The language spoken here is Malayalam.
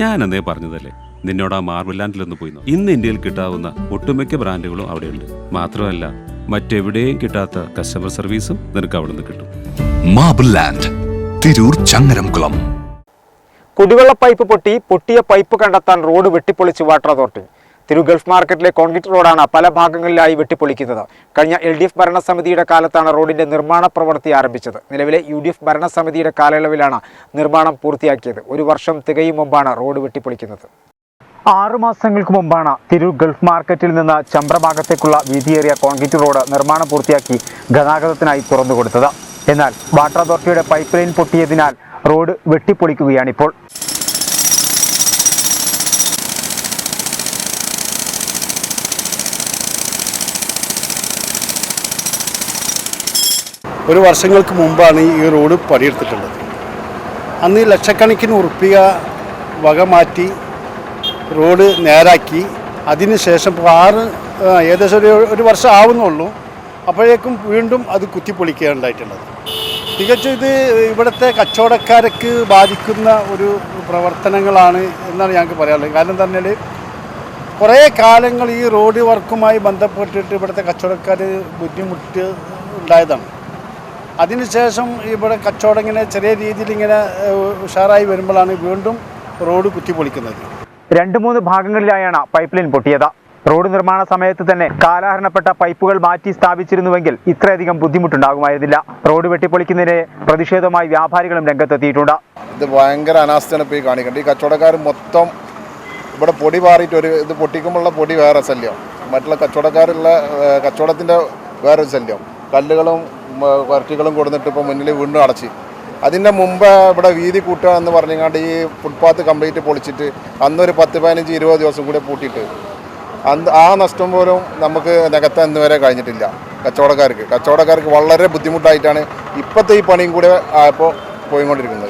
ഞാൻ അന്നേ പറഞ്ഞതല്ലേ? നിന്നോട് ആ മാർബിൾ ലാൻഡിലൊന്ന് പോയി നോക്ക്. ഇന്ന് ഇന്ത്യയിൽ കിട്ടാവുന്ന ഒട്ടുമിക്ക ബ്രാൻഡുകളും അവിടെയുണ്ട്. മാത്രമല്ല മറ്റെവിടെയും കിട്ടാത്ത കസ്റ്റമർ സർവീസും നിനക്ക് അവിടെ നിന്ന് കിട്ടും. Marble land Tirur Changaramkulam. കുടിവെള്ള പൈപ്പ് പൊട്ടി പൊട്ടിയ പൈപ്പ് കണ്ടെത്താൻ റോഡ് വെട്ടിപ്പൊളിച്ച് വാട്ടർ അതോറിറ്റി. തിരു ഗൾഫ് മാർക്കറ്റിലെ കോൺക്രീറ്റ് റോഡാണ് പല ഭാഗങ്ങളിലായി വെട്ടിപ്പൊളിക്കുന്നത്. കഴിഞ്ഞ എൽ ഡി എഫ് ഭരണസമിതിയുടെ കാലത്താണ് റോഡിന്റെ നിർമ്മാണ പ്രവൃത്തി ആരംഭിച്ചത്. നിലവിലെ യു ഡി എഫ് ഭരണസമിതിയുടെ കാലയളവിലാണ് നിർമ്മാണം പൂർത്തിയാക്കിയത്. ഒരു വർഷം തികയും മുമ്പാണ് റോഡ് വെട്ടിപ്പൊളിക്കുന്നത്. ആറു മാസങ്ങൾക്ക് മുമ്പാണ് തിരൂർ ഗൾഫ് മാർക്കറ്റിൽ നിന്ന് ചമ്പ്രഭാഗത്തേക്കുള്ള വീതിയേറിയ കോൺക്രീറ്റ് റോഡ് നിർമ്മാണം പൂർത്തിയാക്കി ഗതാഗതത്തിനായി തുറന്നുകൊടുത്തത്. എന്നാൽ വാട്ടർ അതോറിറ്റിയുടെ പൈപ്പ് ലൈൻ പൊട്ടിയതിനാൽ റോഡ് വെട്ടിപ്പൊളിക്കുകയാണിപ്പോൾ. ഒരു വർഷങ്ങൾക്ക് മുമ്പാണ് ഈ റോഡ് പണിയെടുത്തിട്ടുള്ളത്. അന്ന് ലക്ഷക്കണക്കിന് ഉറുപ്പിക വക മാറ്റി റോഡ് നേരാക്കി. അതിനുശേഷം ഇപ്പോൾ ആറ് ഏകദേശം ഒരു ഒരു വർഷം ആവുന്നുള്ളൂ. അപ്പോഴേക്കും വീണ്ടും അത് കുത്തിപ്പൊളിക്കുകയുണ്ടായിട്ടുള്ളത്. തികച്ചും ഇത് ഇവിടുത്തെ കച്ചവടക്കാരക്ക് ബാധിക്കുന്ന ഒരു പ്രവർത്തനങ്ങളാണ് എന്നാണ് ഞങ്ങൾക്ക് പറയാനുള്ളത്. കാരണം പറഞ്ഞാൽ കുറേ കാലങ്ങൾ ഈ റോഡ് വർക്കുമായി ബന്ധപ്പെട്ടിട്ട് ഇവിടുത്തെ കച്ചവടക്കാർ ബുദ്ധിമുട്ട് ഉണ്ടായതാണ്. അതിനുശേഷം ഇവിടെ കച്ചവടം ഇങ്ങനെ ചെറിയ രീതിയിൽ ഇങ്ങനെ ഉഷാറായി വരുമ്പോഴാണ് വീണ്ടും റോഡ് കുത്തിപ്പൊളിക്കുന്നത്. രണ്ട് മൂന്ന് ഭാഗങ്ങളിലായാണ് പൈപ്പ് ലൈൻ പൊട്ടിയത്. റോഡ് നിർമ്മാണ സമയത്ത് തന്നെ കാലഹരണപ്പെട്ട പൈപ്പുകൾ മാറ്റി സ്ഥാപിച്ചിരുന്നുവെങ്കിൽ ഇത്രയധികം ബുദ്ധിമുട്ടുണ്ടാകുമായിരുന്നില്ല. റോഡ് വെട്ടിപ്പൊളിക്കുന്നതിനെ പ്രതിഷേധമായി വ്യാപാരികളും രംഗത്തെത്തിയിട്ടുണ്ട്. ഇത് ഭയങ്കര അനാസ്ഥയാണ് പോയി ഈ കാണിക്കേണ്ടത്. ഈ കച്ചവടക്കാർ മൊത്തം ഇവിടെ പൊടി പാറിയിട്ട് ഒരു ഇത് പൊട്ടിക്കുമ്പോഴുള്ള പൊടി വേറെ ശല്യം. മറ്റുള്ള കച്ചവടക്കാരുള്ള കച്ചവടത്തിന്റെ വേറൊരു ശല്യം. കല്ലുകളും കുരട്ടികളും കൊടുത്തിട്ട് ഇപ്പോൾ മുന്നിൽ വീണ്ടും അടച്ച്. അതിന്റെ മുമ്പ് ഇവിടെ വീതി കൂട്ടുക എന്ന് പറഞ്ഞുകൊണ്ട് ഈ ഫുട്പാത്ത് കംപ്ലീറ്റ് പൊളിച്ചിട്ട് അന്നൊരു പത്ത് പതിനഞ്ച് ഇരുപത് ദിവസം കൂടി പൂട്ടിയിട്ട്. അന്ന് ആ നഷ്ടം പോലും നമുക്ക് നികത്താൻ ഇന്ന് വരെ കഴിഞ്ഞിട്ടില്ല കച്ചവടക്കാർക്ക്. കച്ചവടക്കാർക്ക് വളരെ ബുദ്ധിമുട്ടായിട്ടാണ് ഇപ്പോഴത്തെ ഈ പണിയും കൂടെ ആയപ്പോൾ പോയിക്കൊണ്ടിരിക്കുന്നത്.